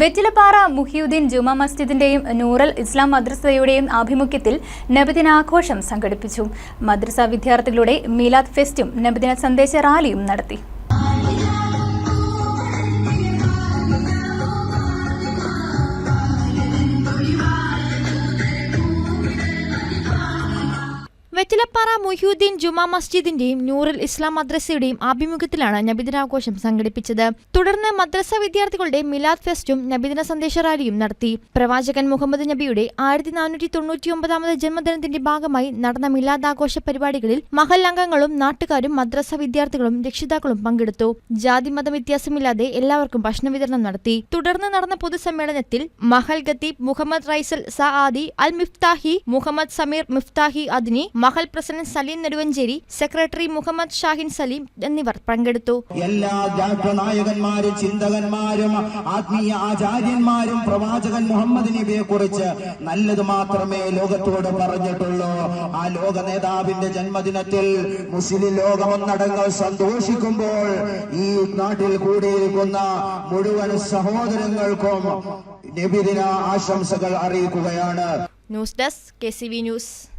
വെറ്റിലപ്പാറ മുഹിയുദ്ദീൻ ജുമാ മസ്ജിദിന്റെയും നൂറൽ ഇസ്ലാം മദ്രസയുടെയും ആഭിമുഖ്യത്തിൽ നബിദിനാഘോഷം സംഘടിപ്പിച്ചു. മദ്രസ വിദ്യാർത്ഥികളുടെ മീലാദ് ഫെസ്റ്റും നബിദിന സന്ദേശ റാലിയും നടത്തി. വെറ്റിലപ്പാറ മൊഹ്യൂദ്ദീൻ ജുമാ മസ്ജിദിന്റെയും നൂറുൽ ഇസ്ലാം മദ്രസയുടെയും ആഭിമുഖ്യത്തിലാണ് നബിദിനാഘോഷം സംഘടിപ്പിച്ചത്. തുടർന്ന് മദ്രസ വിദ്യാർത്ഥികളുടെ മിലാദ് ഫെസ്റ്റും നബിദിന സന്ദേശ റാലിയും നടത്തി. പ്രവാചകൻ മുഹമ്മദ് നബിയുടെ ആയിരത്തി നാനൂറ്റി തൊണ്ണൂറ്റിയൊമ്പതാമത് ജന്മദിനത്തിന്റെ ഭാഗമായി നടന്ന മിലാദ് ആഘോഷ പരിപാടികളിൽ മഹൽ അംഗങ്ങളും നാട്ടുകാരും മദ്രസ വിദ്യാർത്ഥികളും രക്ഷിതാക്കളും പങ്കെടുത്തു. ജാതി മത വ്യത്യാസമില്ലാതെ എല്ലാവർക്കും ഭക്ഷണ വിതരണം നടത്തി. തുടർന്ന് നടന്ന പൊതുസമ്മേളനത്തിൽ മഹൽ ഖത്തീബ് മുഹമ്മദ് റൈസൽ സആദി അൽ മിഫ്താഹി മുഹമ്മദ് സമീർ മിഫ്താഹി അദ്നി മഹൽ പ്രസിഡന്റ് സലീം നെടുവഞ്ചേരി സെക്രട്ടറി മുഹമ്മദ് ഷാഹിൻ സലീം എന്നിവർ പങ്കെടുത്തു. എല്ലാ രാഷ്ട്രനായകന്മാരും ചിന്തകന്മാരും ആത്മീയ ആചാര്യന്മാരും പ്രവാചകൻ മുഹമ്മദ് നബിയെ കുറിച്ച് നല്ലത് മാത്രമേ ലോകത്തോട് പറഞ്ഞിട്ടുള്ളൂ. ആ ലോക നേതാവിന്റെ ജന്മദിനത്തിൽ മുസ്ലിം ലോകമൊന്നടങ്ങൾ സന്തോഷിക്കുമ്പോൾ ഈ നാട്ടിൽ കൂടിയിരിക്കുന്ന മുഴുവൻ സഹോദരങ്ങൾക്കും നബിദിന ആശംസകൾ അറിയിക്കുകയാണ്. News desk K C V news.